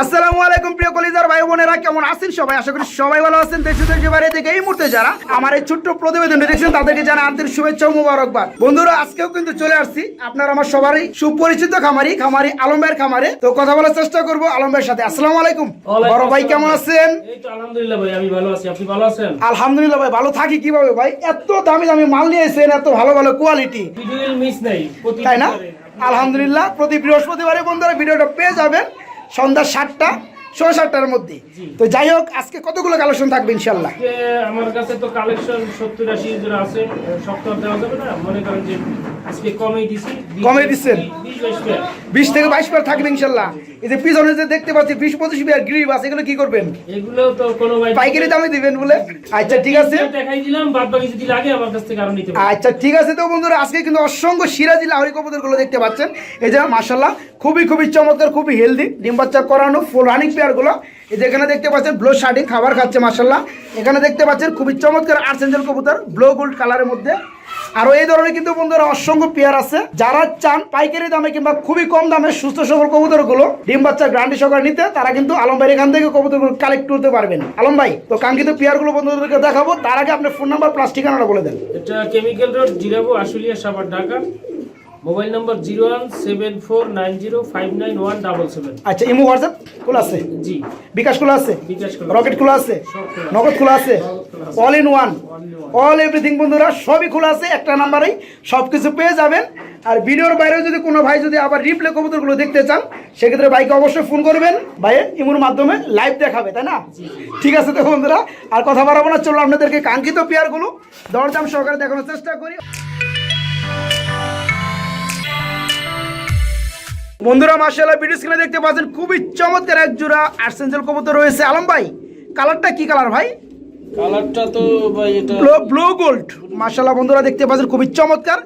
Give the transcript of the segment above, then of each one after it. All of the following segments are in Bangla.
আসসালামু আলাইকুম প্রিয় কলিজার ভাই বোনেরা কেমন আছেন সবাই? আশা করি সবাই ভালো আছেন। দেশে দেশে বাইরে থেকে এই মুহূর্তে যারা আমার এই ছোট্ট প্রতিবেদনটি দেখছেন তাদেরকে জানা আন্তরিক শুভেচ্ছা ও মুবারকবাদ। বন্ধুরা আজকেও কিন্তু চলে আসছি আপনার আমার সবারই সুপরিচিত খামারি খামারি আলম ভাইয়ের খামারে। তো কথা বলার চেষ্টা করব আলম ভাইয়ের সাথে। আসসালামু আলাইকুম। বড় ভাই কেমন আছেন? আলহামদুলিল্লাহ ভাই আমি ভালো আছি। আপনি ভালো আছেন? আলহামদুলিল্লাহ ভাই ভালো থাকি কীভাবে ভাই? এত দামি দামি মাল নিয়ে এসেছেন এত ভালো ভালো কোয়ালিটি তাই না? আলহামদুলিল্লাহ প্রতি বৃহস্পতিবারে বন্ধুরা ভিডিওটা পেয়ে যাবেন। সন্ধ্যা সাতটা সোয়া সাতটার মধ্যে। তো যাই হোক আজকে কতগুলো কালেকশন থাকবে ইনশাল্লাহ আমার কাছে তো কালেকশন সত্তর আশি আছে সপ্তাহ দেওয়া যাবে না। মনে করেন যে আজকে কমেই দিছি বিশ- কমে দিচ্ছেন? থেকে বাইশ থাকবে ইনশাল্লাহ এই যে পিছনে যে দেখতে পাচ্ছি বিশ পঁচিশ বিয়ার গ্রিপ আছে এগুলো কি করবেন? এগুলো তো কোনো পাইকারি দামে দিবেন বলে? আচ্ছা ঠিক আছে। দেখাই দিলাম বাদ বাকি যদি লাগে আমার কাছ থেকে আরও নিতে আচ্ছা ঠিক আছে। তো বন্ধুরা আজকে কিন্তু অসংখ্য সিরাজি লাহরি কবুতরগুলো দেখতে পাচ্ছেন। এই যে খুবই খুবই চমৎকার খুবই হেলদি ডিম বাচ্চা করানো ফুল রানিং পেয়ারগুলো এই যে এখানে দেখতে পাচ্ছেন, ব্লো শার্টিং খাবার খাচ্ছে মার্শাল্লাহ এখানে দেখতে পাচ্ছেন, খুবই চমৎকার আর্সেঞ্জেল কবুতর, ব্লো গোল্ড কালারের মধ্যে। আরও এই ধরনের কিন্তু বন্ধুরা অসংখ্য পেয়ার আছে। যারা চান পাইকারি দামে কিংবা খুবই কম দামে সুস্থ সবল কবুতরগুলো ডিম বাচ্চা গ্রান্ডি সহকারে নিতে, তারা কিন্তু আলম এখান থেকে কবুতরগুলো কালেক্ট করতে পারবেন। আলম ভাই, তো কাঙ্ক্ষিত পেয়ারগুলো বন্ধুদেরকে দেখাবো, তার আগে আপনার ফোন নাম্বার প্লাস ঠিকানাটা বলে দেন। এটা chemical road Jirabo, Ashulia, Savar, Dhaka. Mobile number zero one seven four nine zero five nine one double seven. আচ্ছা ইমো হোয়াটসঅ্যাপ খোলা আছে? জি। বিকাশ খোলা আছে? বিকাশ খোলা রকেট খোলা আছে? নগদ খোলা আছে? All in one all everything বন্ধুরা সবই খোলা আছে একটা নাম্বারেই সব কিছু পেয়ে যাবেন। আর ভিডিওর বাইরে যদি কোনো ভাই যদি আবার রিপ্লে কবুতরগুলো দেখতে চান সেক্ষেত্রে ভাইকে অবশ্যই ফোন করবেন। ভাইয়ের ইমোর মাধ্যমে লাইভ দেখাবে তাই না? ঠিক আছে তো বন্ধুরা আর কথা বাড়াবো না চলো আপনাদেরকে কাঙ্ক্ষিত পেয়ারগুলো দরদাম সহকারে দেখানোর চেষ্টা করি। বন্ধুরা মার্শাল্লাহ ভিডিও স্ক্রিনে দেখতে পাচ্ছেন খুবই চমৎকার এক জোড়া আর্সেঞ্জেল কবুতর রয়েছে। আলম ভাই কালারটা কি কালার ভাই? কালারটা তো ভাই এটা ব্লু গোল্ড মার্শাল্লাহ বন্ধুরা দেখতে পাচ্ছেন খুবই চমৎকার।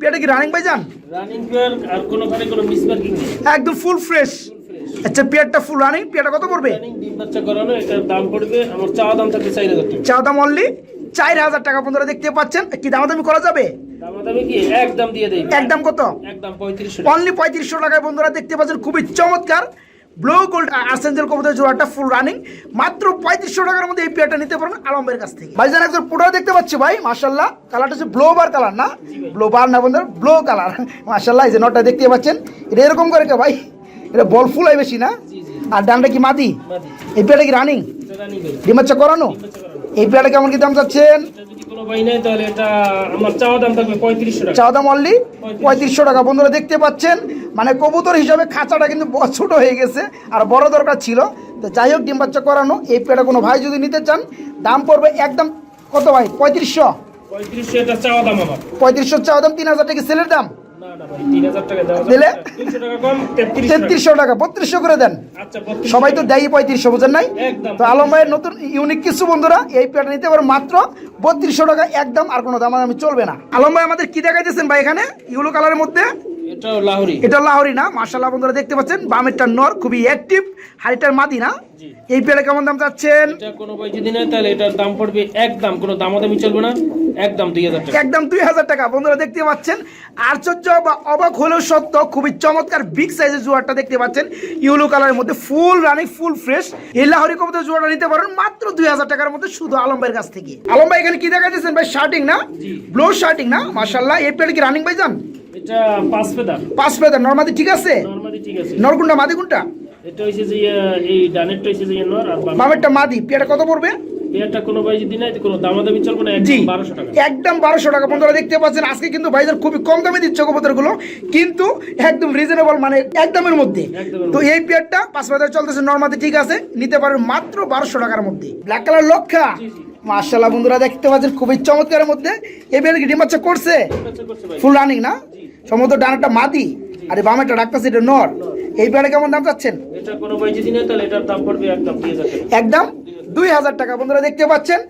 পেটে কি রানিং ভাই যান রানিং পেয়ার আর কোনোখানে কোনো মিসমার্কিং নেই। একদম ফুল ফ্রেশ আচ্ছা পেয়ারটা ফুল রানিং পেয়ারটা কত পড়বে? রানিং ডিম বাচ্চা করানো এটার দাম পড়বে আমার চাওয়া দাম থাকবে চার হাজার টাকা। চা দাম অনলি চার হাজার টাকা বন্ধুরা দেখতে পাচ্ছেন। কি দামাদামি করা যাবে? একদম দিয়ে দেই? একদম কত? একদম অনলি টাকায় বন্ধুরা দেখতে পাচ্ছেন খুবই চমৎকার। ব্লু গোল্ড আর্সেঞ্জেল কবুতর জোড়াটা ফুল রানিং মাত্র পঁয়ত্রিশশো টাকার মধ্যে এই পেয়ারটা নিতে পারেন আলমের কাছ থেকে। ভাই একজন পুরো দেখতে পাচ্ছি ভাই মার্শাল্লাহ কালারটা হচ্ছে ব্লো বার কালার না? ব্লো বার না বন্ধুরা ব্লো কালার মার্শাল্লাহ এই যে নটটা দেখতে পাচ্ছেন এটা এরকম করে কে ভাই? এটা বল ফুল হয় বেশি না? আর ডানটা কি মাদি? এই পেয়ারটা কি রানিং করানো? এই পেয়ারটা কেমন কি দাম চাচ্ছেন? নেই তাহলে এটা আমার চাওয়া দাম থাকবে পঁয়ত্রিশশো টাকা। চাওয়া দাম অনলি পঁয়ত্রিশশো। টাকা। বন্ধুরা দেখতে পাচ্ছেন? মানে কবুতর হিসাবে খাঁচাটা কিন্তু ছোট হয়ে গেছে আর বড় দরকার ছিল। তো যাই হোক ডিম বাচ্চা করানো। এই পেটা কোনো ভাই যদি নিতে চান দাম পড়বে একদম কত ভাই? পঁয়ত্রিশশো? পঁয়ত্রিশশো চাওয়া দাম আমার। পঁয়ত্রিশশো চাওয়া দাম তিন হাজার টাকা। সেলের দাম? দিলে? তেত্রিশশো টাকা। বত্রিশশো করে দেন। আচ্ছা সবাই তো দেয় পঁয়ত্রিশশো বুঝেন নাই? তো আলম ভাইয়ের নতুন ইউনিক কিছু বন্ধুরা এই প্যাট নিতে মাত্র বত্রিশশো টাকা একদম আর কোনো দামাদামি চলবে না। আলম ভাই আমাদের কি দেখাইতেছেন ভাই এখানে? ইউলো কালারের মধ্যে? এটা লাহরি না মার্শাল্লাহ বন্ধুরা দেখতে পাচ্ছেন বামেরটা নর খুবই অ্যাক্টিভ হাড়িটার মাদি না? এই পেয়ারে কেমন দাম চাচ্ছেন? এটা কোনো ভাই যদি নেয় তাহলে এটার দাম পড়বে একদম কোনো দামাদামি চলবে না একদম দুই হাজার টাকা। একদম দুই হাজার টাকা বন্ধুরা দেখতে পাচ্ছেন আশ্চর্য বা অবাক হলেও সত্য খুবই চমৎকার বিগ সাইজের জোয়ারটা দেখতে পাচ্ছেন ইউলো কালারের মধ্যে ফুল রানিং ফুল ফ্রেশ এই লাহরি কবুতর জোয়ারটা নিতে পারেন মাত্র দুই হাজার টাকার মধ্যে শুধু আলম ভাইয়ের কাছ থেকে। আলম ভাই এখানে কি দেখা যাচ্ছেন ভাই? শার্টিং না। ব্লো শার্টিং না? মার্শাল্লাহ এই পেয়ারে কি রানিং ভাই যান এটা পাঁচ পাঁচ নর্মাদি ঠিক আছে? নর্মালি ঠিক আছে। নরকুন্ডা মাদি কোনটা? এটা হচ্ছে যে এই ডানেরটা হচ্ছে যে নর আর বামেরটা। মাদি কত পড়বে? পেয়ারটা কোনো ভাই যদি নেয় কোনো দামাদামি চলবে না একদম বারোশো টাকা। একদম বারোশো টাকা। বন্ধুরা দেখতে পাচ্ছেন আজকে কিন্তু ভাইজান খুবই কম দামে দিচ্ছে কিন্তু একদম রিজনেবল মানে একদমের মধ্যে। তো এই পেয়ারটা পাঁচ বাজার চলতেছে নর্মাদি ঠিক আছে নিতে পারেন মাত্র বারোশো টাকার মধ্যে। ব্ল্যাক কালার লক্ষা। মার্শাল্লাহ বন্ধুরা দেখতে পাচ্ছেন খুবই চমৎকারের মধ্যে। এই পেয়ার কি ডিম বাচ্চা করছে? ফুল রানিং না? সম্ভবত একটা মাদি। আর বাম একটা ডাকতেছে এটা নর। এই বেড়ে কেমন দাম চাচ্ছেন? এটা কোনো ভাই যদি তাহলে এটার দাম পড়বে একদম দুই হাজার টাকা। বন্ধুরা দেখতে পাচ্ছেন?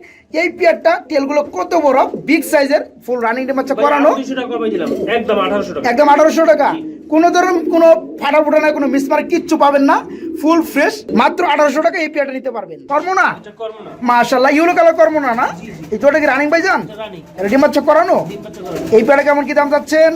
এই পেয়ারটা তেলগুলো কত বড়? বিগ সাইজের ফুল রানিং বাচ্চা করানো। দুইশো টাকা ভাই দিলাম। একদম আঠারোশো টাকা। একদম আঠারোশো টাকা। কোনো ধরুন কোনো ফাটা ফুটা না কোনো মিসমার্ক কিচ্ছু পাবেন না। ফুল ফ্রেশ মাত্র আঠারোশো টাকা এই পেয়ারটা নিতে পারবেন। কর্ম না মাশাল্লাহ ইউলো কালার কর্ম না? না এই তো কি রানিং বাইজান রেডি মাছ করানো। এই পেয়ারটা কেমন কি দাম চাচ্ছেন?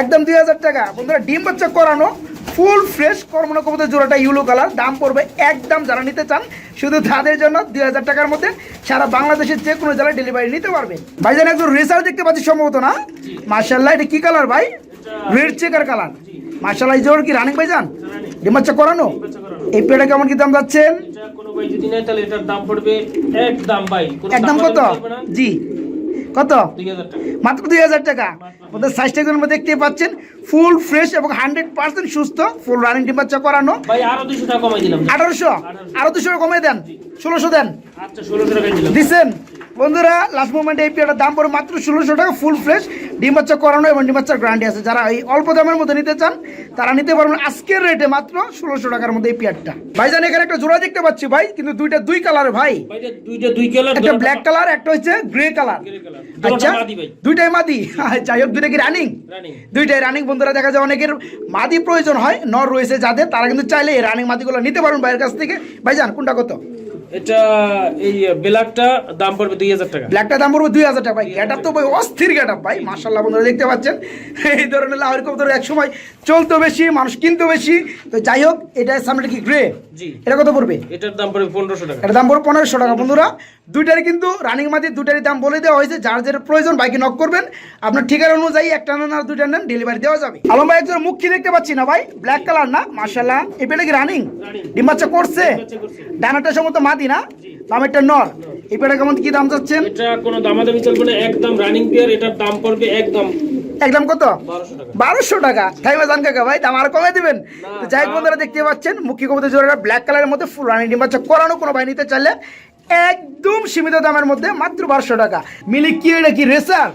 একদম দুই হাজার টাকা। বন্ধুরা ডিম বাচ্চা করানো ফুল ফ্রেশ কর্মনা কবুতর জোড়াটা ইউলো কালার। দাম পড়বে একদম যারা নিতে চান শুধু তাদের জন্য দুই হাজার টাকার মধ্যে সারা বাংলাদেশের যে কোনো জেলায় ডেলিভারি নিতে পারবেন ভাইজান একজন রেসার দেখতে পাচ্ছি সম্ভবত না? মার্শাল্লাহ এটা কি কালার ভাই? Red checker colour. মার্শাল্লাহ জোর কি রানিং ভাইজান? এটা রানিং ডিম বাচ্চা করানো। এই পেয়ারটা কেমন কি দাম যাচ্ছেন? ভাই একদম ভাই। কত? জি। কত? মাত্র দুই হাজার টাকা। ওদের সাইজটা মধ্যে দেখতে পাচ্ছেন। ফুল ফ্রেশ এবং হান্ড্রেড পার্সেন্ট সুস্থ ফুল রানিং বাচ্চা করানো। আঠারোশো? আরও দুশো টাকা কমে দেন। ষোলোশো দেন। আচ্ছা দিচ্ছেন? বন্ধুরা লাস্ট মোমেন্টে এই পেয়ারটার দাম পড়ে মাত্র ষোলোশো টাকা ফুল ফ্রেশ ডিম বাচ্চা করানো এবং ডিম বাচ্চার গ্যারান্টি আছে। যারা এই অল্প দামের মধ্যে নিতে চান তারা নিতে পারবেন আজকের রেটে মাত্র ষোলোশো টাকার মধ্যে এই পেয়ারটা। ভাইজান এখানে একটা জোড়া দেখতে পাচ্ছি ভাই কিন্তু দুইটা দুই কালার ভাই। দুইটা দুই কালার একটা ব্ল্যাক কালার একটা হচ্ছে গ্রে কালার আচ্ছা দুইটাই মাদি? যাই হোক দুইটা কি রানিং দুইটাই রানিং বন্ধুরা দেখা যায় অনেকের মাদি প্রয়োজন হয় নর রয়েছে যাদের তারা কিন্তু চাইলে এই রানিং মাদিগুলো নিতে পারবেন বাইরের কাছ থেকে। ভাইজান কোনটা কত? এটা এই ব্ল্যাকটা দাম পড়বে দুই হাজার টাকা। ব্ল্যাকটা দাম পড়বে দুই হাজার টাকা ভাই। গেট তো ভাই অস্থির গেট ভাই। মার্শাল্লাহ বন্ধুরা দেখতে পাচ্ছেন? এই ধরনের লাহরি কবুতর এক সময় চলতো বেশি মানুষ কিনতো বেশি। তো যাই হোক এটা সামনে কি গ্রে এটা কত পড়বে? এটার দাম পড়বে পনেরোশো টাকা। এটার দাম পড়বে পনেরোশো টাকা। বন্ধুরা দুইটারই কিন্তু রানিং মাদি দুইটারই দাম বলে দেওয়া হয়েছে। যার যেটা প্রয়োজন বাইকে নক করবেন। আপনার ঠিকানা অনুযায়ী একটা নেন আর দুইটা নেন ডেলিভারি দেওয়া যাবে। আলম ভাই একজন মুখী দেখতে পাচ্ছি না ভাই? ব্ল্যাক কালার না? মার্শাল্লাহ এই পেটে কি রানিং ডিম বাচ্চা করছে। ডানাটা সমস্ত মাদি না? বামেরটা নর। এই পেটে কেমন কি দাম চাচ্ছেন? এটা কোনো দামাদামি চলবে না। একদম রানিং পেয়ার এটার দাম পড়বে একদম একদম কত? বারোশো টাকা। তাই জান কাকা ভাই দাম আর কমে দিবেন? যাই বন্ধুরা দেখতে পাচ্ছেন মুখী কবুতর জোড়া ব্ল্যাক কালারের মধ্যে ফুল রানি ডিম বাচ্চা। করানো কোনো ভাই নিতে চাইলে একদম সীমিত দামের মধ্যে মাত্র বারোশো টাকা। মিলি, কি এটা কি রেসার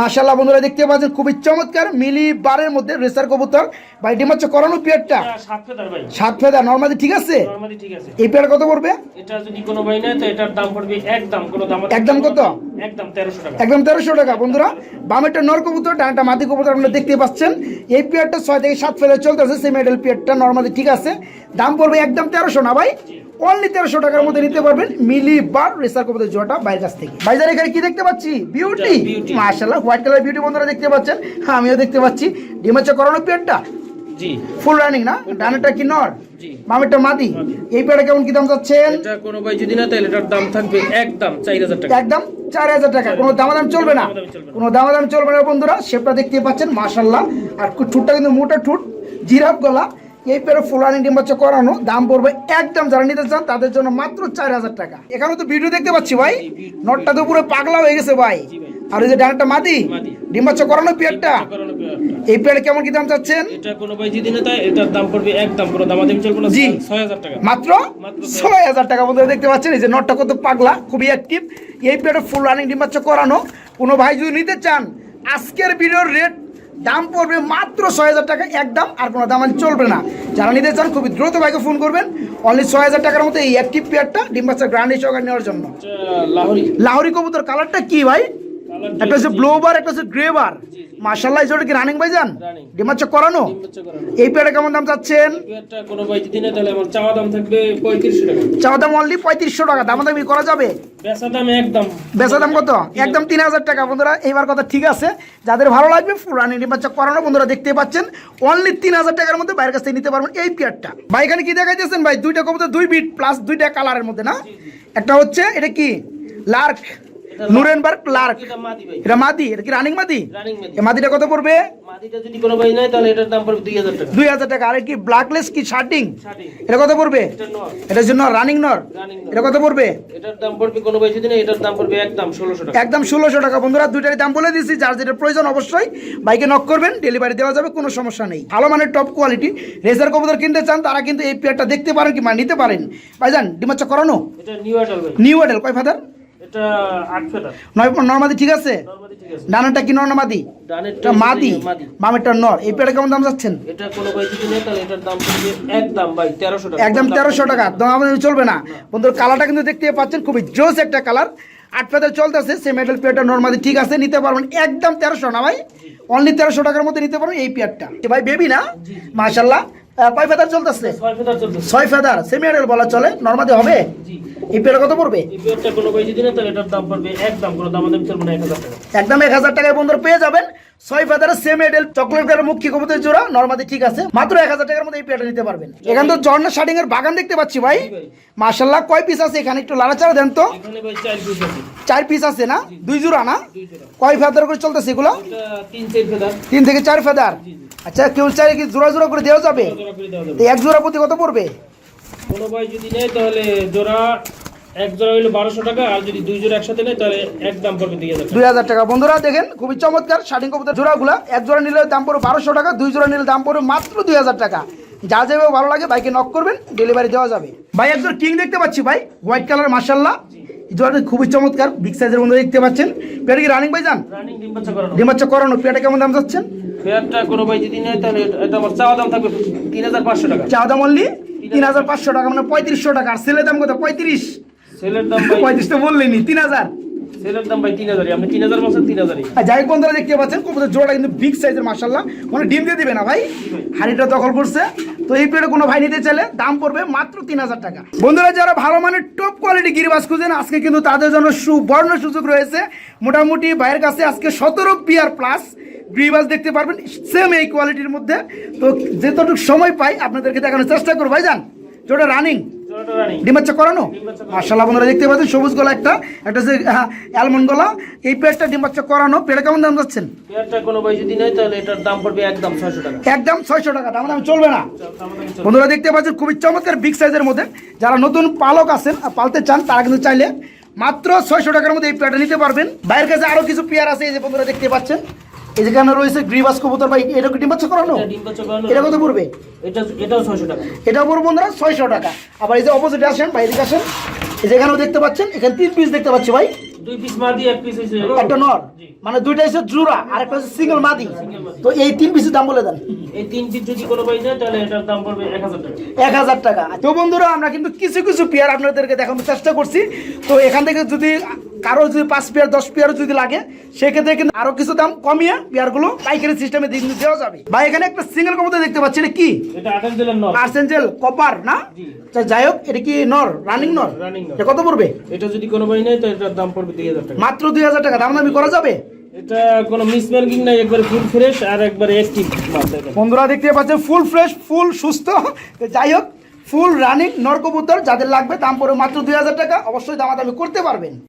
মাশাল্লাহ বন্ধুরা দেখতে পাচ্ছেন খুবই চমৎকার মিলি বারের মধ্যে রেসার কবুতর। ভাই ডিম হচ্ছে করানো পেয়ারটা? সাত ফেদার ভাই। সাত ফেদা নর্মালি ঠিক আছে? নর্মালি ঠিক আছে। এই পেয়ার কত পড়বে? এটা যদি কোনো ভাই নেয় তো এটার দাম পড়বে একদম কোনো দাম একদম কত? একদম তেরোশো টাকা। একদম তেরোশো টাকা বন্ধুরা। বামেরটা নর কবুতর ডানটা মাটি কবুতর আপনারা দেখতে পাচ্ছেন। এই পেয়ারটা ছয় থেকে সাত ফেলে চলতেছে সেই মেডেল পেয়ারটা নর্মালি ঠিক আছে। দাম পড়বে একদম তেরোশো না ভাই? অনলি তেরোশো টাকার মধ্যে নিতে পারবেন মিলি বার রেসার কবুতর জোয়াটা বাইরের কাছ থেকে। ভাইজান এখানে কি দেখতে পাচ্ছি? বিউটি। মাশাল্লাহ হোয়াইট কালার বিউটি বন্ধুরা দেখতে পাচ্ছেন। হ্যাঁ আমিও দেখতে পাচ্ছি। ডিমাচা করানো পেয়ারটা? ফুল রানিং না? ডানেরটা কি নর? জি। মাদি? এই পেয়ারটা কেমন কি দাম চাচ্ছেন? এটা কোনো ভাই যদি না তাহলে এটার দাম থাকবে একদম চার হাজার টাকা। একদম চার হাজার টাকা। কোনো দামাদাম চলবে না। দামাদামি চলবে না। কোনো দামাদাম চলবে না বন্ধুরা। শেপটা দেখতে পাচ্ছেন মাশাল্লাহ আর ঠোঁটটা কিন্তু মোটা ঠোঁট জিরাফ গলা। এই পেরে ফুলানি ডিম বাচ্চা করানো দাম পড়বে একদম যারা নিতে চান তাদের জন্য মাত্র চার হাজার টাকা। এখানে তো ভিডিও দেখতে পাচ্ছি ভাই নটটা তো পুরো পাগলা হয়ে গেছে ভাই। আর ওই যে ডানটা মাদি। ডিম বাচ্চা করানো পেয়ারটা এই পেয়ারে কেমন কি দাম চাচ্ছেন? এটা কোনো ভাই যদি না তাই এটার দাম পড়বে একদম চলবে না জি। ছয় হাজার টাকা। মাত্র মাত্র ছয় হাজার টাকা বন্ধুরা দেখতে পাচ্ছেন এই যে নটটা কত পাগলা খুবই অ্যাক্টিভ এই পেয়ারে ফুল রানিং ডিম বাচ্চা করানো কোনো ভাই যদি নিতে চান আজকের ভিডিওর রেট দাম পড়বে মাত্র ছয় হাজার টাকা একদম আর কোনো দাম আমি চলবে না। যারা নিতে চান খুবই দ্রুত ভাইকে ফোন করবেন। অনলি ছয় হাজার টাকার মতো এই অ্যাক্টিভ পেয়ারটা ডিম বাচ্চা গ্রান্ডি সহকারে নেওয়ার জন্য। লাহরি লাহরি। লাহোরি কবুতর কালারটা কি ভাই? একটা হচ্ছে ব্লোবার একটা হচ্ছে গ্রে মার্শাল্লাহ এটা কি রানিং ভাই যান Running। করানো। এই পেয়ারটা কেমন দাম চাচ্ছেন? কোনো ভাই যদি না তাহলে আমার চাওয়া দাম থাকবে পঁয়ত্রিশশো টাকা। চাওয়া দাম অনলি টাকা। দামাদামি করা যাবে? বেচা দাম একদম। বেচা দাম কত? একদম তিন হাজার টাকা। বন্ধুরা এইবার কথা ঠিক আছে। যাদের ভালো লাগবে ফুল রানি বাচ্চা করানো বন্ধুরা দেখতে পাচ্ছেন অনলি তিন হাজার টাকার মধ্যে বাইরের কাছ থেকে নিতে পারবেন এই পেয়ারটা। ভাই এখানে কি দেখাইতেছেন ভাই? দুইটা কবুতর দুই বিট প্লাস দুইটা কালারের মধ্যে না? একটা হচ্ছে এটা কি? লার্ক নুরেনবার্গ লার্ক এটা মাদি এটা কি রানিং মাদি? মাদিটা কত পড়বে? মাদিটা যদি কোনো ভাই নেয় তাহলে এটার দাম পড়বে দুই হাজার টাকা। আর কি ব্ল্যাকলেস কি শার্টিং এটা কত পড়বে? এটা এটার জন্য রানিং নর এটা কত পড়বে? এটার দাম পড়বে কোনো ভাই যদি নেয় এটার দাম পড়বে একদম ষোলোশো টাকা। একদম ষোলোশো টাকা। বন্ধুরা দুইটারই দাম বলে দিচ্ছি যার যেটা প্রয়োজন অবশ্যই বাইকে নক করবেন। ডেলিভারি দেওয়া যাবে কোনো সমস্যা নেই। ভালো মানের টপ কোয়ালিটি রেজার কবুতর কিনতে চান তারা কিন্তু এই পেয়ারটা দেখতে পারেন কি মানে নিতে পারেন। ভাইজান ডিমাচ্চা করানো? এটা নিউ ভাই। নিউ মডেল কয় ফাদার এটা আট ফেটার নয় নর্মাদি ঠিক আছে? নর্মালি ঠিক আছে। ডানাটা কি মাদি ডানেরটা মাদি। মাদি। নর। এই কেমন দাম যাচ্ছেন? এটা কোনো ভাই যদি নেয় তাহলে এটার দাম একদম ভাই তেরোশো টাকা। একদম টাকা। দাম চলবে না। বন্ধুর কালারটা কিন্তু দেখতে পাচ্ছেন খুবই জোস একটা কালার। আট ফেদার চলতেছে সে মেডেল পেয়ারটা নর্মালি ঠিক আছে নিতে পারবেন। একদম তেরোশো না ভাই? অনলি তেরোশো টাকার মধ্যে নিতে পারবেন এই পেয়ারটা। ভাই বেবি না? মাশাল্লাহ কয় ফেদার চলতেছে? ছয় ফেদার সেমি বলা চলে নর্মালি হবে? ইপিএল কত পড়বে? কোনো তাহলে এটার দাম পড়বে একদম কোনো দাম এক হাজার টাকা। একদম এক হাজার টাকায় বন্ধুরা পেয়ে যাবেন। ছয় ফেদারের সেম এডেল চকলেট কালার মুখী কবুতর জোড়া। নর্মালি ঠিক আছে। মাত্র এক হাজার টাকার মধ্যে এই পেয়ারটা নিতে পারবেন। এখানে তো ঝর্ণা শার্টিং এর বাগান দেখতে পাচ্ছি ভাই। মার্শাল্লাহ কয় পিস আছে এখানে? একটু লাড়াচাড়া দেন তো। চার পিস আছে। না? দুই জোড়া না? কয় ফেদার করে চলতেছে এগুলো? তিন থেকে চার ফেদার আচ্ছা কেউ কি জোড়া জোড়া করে দেওয়া যাবে? এক জোড়া প্রতি কত পড়বে? কোনো ভাই যদি নেয় তাহলে জোড়া এক জোড়া হইল বারোশো টাকা আর যদি দুই জোড়া একসাথে নেয় তাহলে এক দাম পড়বে দুই হাজার টাকা। দুই হাজার টাকা। বন্ধুরা দেখেন খুবই চমৎকার শার্টিং কবুতর জোড়াগুলো। এক জোড়া নিলে দাম পড়বে বারোশো টাকা দুই জোড়া নিলে দাম পড়বে মাত্র দুই হাজার টাকা। যা যাবে ভালো লাগে বাইকে নক করবেন ডেলিভারি দেওয়া যাবে। ভাই একজন কিং দেখতে পাচ্ছি ভাই হোয়াইট কালার মার্শাল্লাহ এই জোড়াটা খুবই চমৎকার বিগ সাইজের বন্ধু দেখতে পাচ্ছেন। কি রানিং ভাই যান ডিম বাচ্চা করানো। পেয়ারটা কেমন দাম যাচ্ছেন ফেয়ারটা কোনো ভাই যদি নেয় তাহলে এটা- এটা আমার চাওয়া দাম থাকবে তিন হাজার পাঁচশো টাকা। চা দাম অনলি তিন হাজার পাঁচশো টাকা মানে পঁয়ত্রিশশো টাকা। আর সেলের দাম কত? পঁয়ত্রিশ। সেলের দাম ভাই পঁয়ত্রিশ তো বললেনি তিন হাজার। সেলের দাম ভাই তিন হাজারই আপনি তিন হাজার বলছেন তিন হাজারই। আর যাই বন্ধুরা দেখতে পাচ্ছেন কবুতর জোড়াটা কিন্তু বিগ সাইজের মার্শাল্লাহ মানে ডিম দিয়ে দিবে না ভাই? হাড়িটা দখল করছে। তো এই কোনো ভাই নিতে চাইলে দাম পড়বে মাত্র তিন হাজার টাকা। বন্ধুরা যারা ভালো মানের টপ কোয়ালিটি গিরিবাস খুঁজেন আজকে কিন্তু তাদের জন্য সুবর্ণ সুযোগ রয়েছে। মোটামুটি ভাইয়ের কাছে আজকে সতেরো পিয়ার প্লাস গ্রিবাস দেখতে পারবেন সেম এই কোয়ালিটির মধ্যে। তো যেতটুকু সময় পাই আপনাদেরকে দেখানোর চেষ্টা করব। ভাই যান যেটা রানিং জোড়াটা ডিম বাচ্চা করানো? মার্শাল্লাহ বন্ধুরা দেখতে পাচ্ছেন সবুজ গলা একটা একটা হচ্ছে অ্যালমন্ড গলা এই পেটটা ডিম বাচ্চা করানো পেটে কেমন দাম যাচ্ছেন? ফেয়ারটা কোনো ভাই যদি নেয় তাহলে এটার দাম পড়বে একদম ছয়শো টাকা। একদম ছয়শো টাকা দাম দাম চলবে না। দাম বন্ধুরা দেখতে পাচ্ছেন খুবই চমৎকার বিগ সাইজের মধ্যে যারা নতুন পালক আছেন পালতে চান তারা কিন্তু চাইলে মাত্র ছয়শো টাকার মধ্যে এই পেয়ারটা নিতে পারবেন। বাইরের কাছে আরও কিছু পেয়ার আছে এই যে বন্ধুরা দেখতে পাচ্ছেন। এই যেখানে রয়েছে গ্রিবাস কবুতর ভাই এটা কি ডিম বাচ্চা করানো? এটা ডিম বাচ্চা করানো। এটা কত পড়বে? এটা এটাও ছয়শো টাকা। এটা পড়বে বন্ধুরা ছয়শো টাকা। আবার এই যে অপোজিটে আসেন বাইরে আসেন। এই যেখানেও দেখতে পাচ্ছেন এখানে তিন পিস দেখতে পাচ্ছি ভাই। দুই পিস মার দিয়ে এক পিস হয়েছে একটা নর? মানে দুইটা হচ্ছে জুরা আর একটা হচ্ছে সিঙ্গেল মাদি। তো এই তিন পিসের দাম বলে দেন। এই তিন পিস যদি কোনো ভাই নেয় তাহলে এটার দাম পড়বে এক হাজার টাকা। এক হাজার টাকা। তো বন্ধুরা আমরা কিন্তু কিছু কিছু পেয়ার আপনাদেরকে দেখানোর চেষ্টা করছি। তো এখান থেকে যদি কারও যদি পাঁচ পেয়ার দশ পেয়ার যদি লাগে সেক্ষেত্রে কিন্তু আরও কিছু দাম কমিয়ে পেয়ারগুলো পাইকারি সিস্টেমে কিন্তু দেওয়া যাবে। বা এখানে একটা সিঙ্গেল কবুতর দেখতে পাচ্ছি এটা কি? আর্সেঞ্জেল কপার না? যাই হোক এটা কি নর? রানিং নর? কত পড়বে? এটা যদি কোনো ভাই নেয় তো এটার দাম পড়বে মাত্র দুই হাজার টাকা দাম দামি করা যাবে? এটা কোনো নাই একবারে ফুল ফ্রেশ আর একবারে বন্ধুরা দেখতে পাচ্ছেন ফুল ফ্রেশ ফুল সুস্থ। যাই হোক ফুল রানিং নরকবুতর যাদের লাগবে দাম মাত্র দুই হাজার টাকা অবশ্যই দামাদামি করতে পারবেন।